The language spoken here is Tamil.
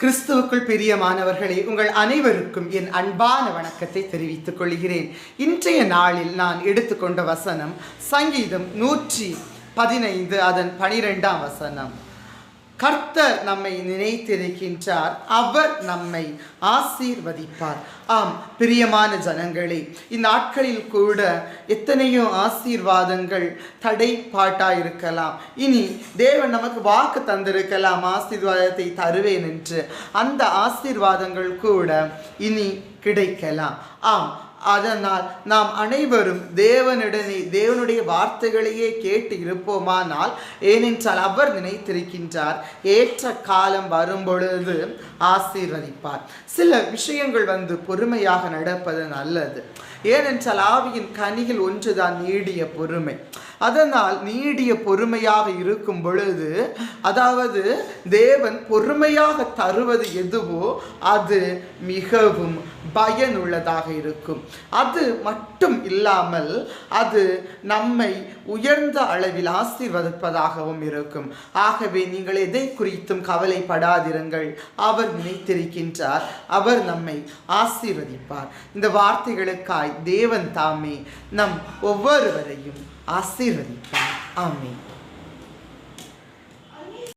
கிறிஸ்துவுக்குள் பிரியமானவர்களே உங்கள் அனைவருக்கும் என் அன்பான வணக்கத்தை தெரிவித்துக் கொள்கிறேன். இன்றைய நாளில் நான் எடுத்துக்கொண்ட வசனம் சங்கீதம் நூற்றி பதினைந்து அதன் பனிரெண்டாம் வசனம். கர்த்தர் நம்மை நினைத்திருக்கின்றார். அவர் நம்மை ஆசீர்வதிப்பார். ஆம் பிரியமான ஜனங்களே இந்நாட்களில் கூட எத்தனையோ ஆசீர்வாதங்கள் தடைப்பாட்டாக இருக்கலாம் இனி தேவன் நமக்கு வாக்கு தந்திருக்கலாம் ஆசீர்வாதத்தை தருவேன் என்று. அந்த ஆசீர்வாதங்கள் கூட இனி கிடைக்கலாம். ஆம் அதனால் நாம் அனைவரும் தேவனுடனே தேவனுடைய வார்த்தைகளையே கேட்டு இருப்போமானால் ஏனென்றால் அவர் நினைத்திருக்கின்றார் ஏற்ற காலம் வரும்பொழுது ஆசீர்வதிப்பார். சில விஷயங்கள் வந்து பொறுமையாக நடப்பது நல்லது. ஏனென்றால் ஆவியின் கனியில் ஒன்றுதான் நீடிய பொறுமை. அதனால் நீடிய பொறுமையாக இருக்கும் பொழுது அதாவது தேவன் பொறுமையாக தருவது எதுவோ அது மிகவும் பயனுள்ளதாக இருக்கும். அது மட்டும் இல்லாமல் அது நம்மை உயர்ந்த அளவில் ஆசீர்வதிப்பதாகவும் இருக்கும். ஆகவே நீங்கள் எதை குறித்தும் கவலைப்படாதிருங்கள். அவர் நினைத்திருக்கின்றார். அவர் நம்மை ஆசீர்வதிப்பார். இந்த வார்த்தைகளுக்காய் தேவன் தாமே நம் ஒவ்வொருவரையும் ルに行ったのアンミ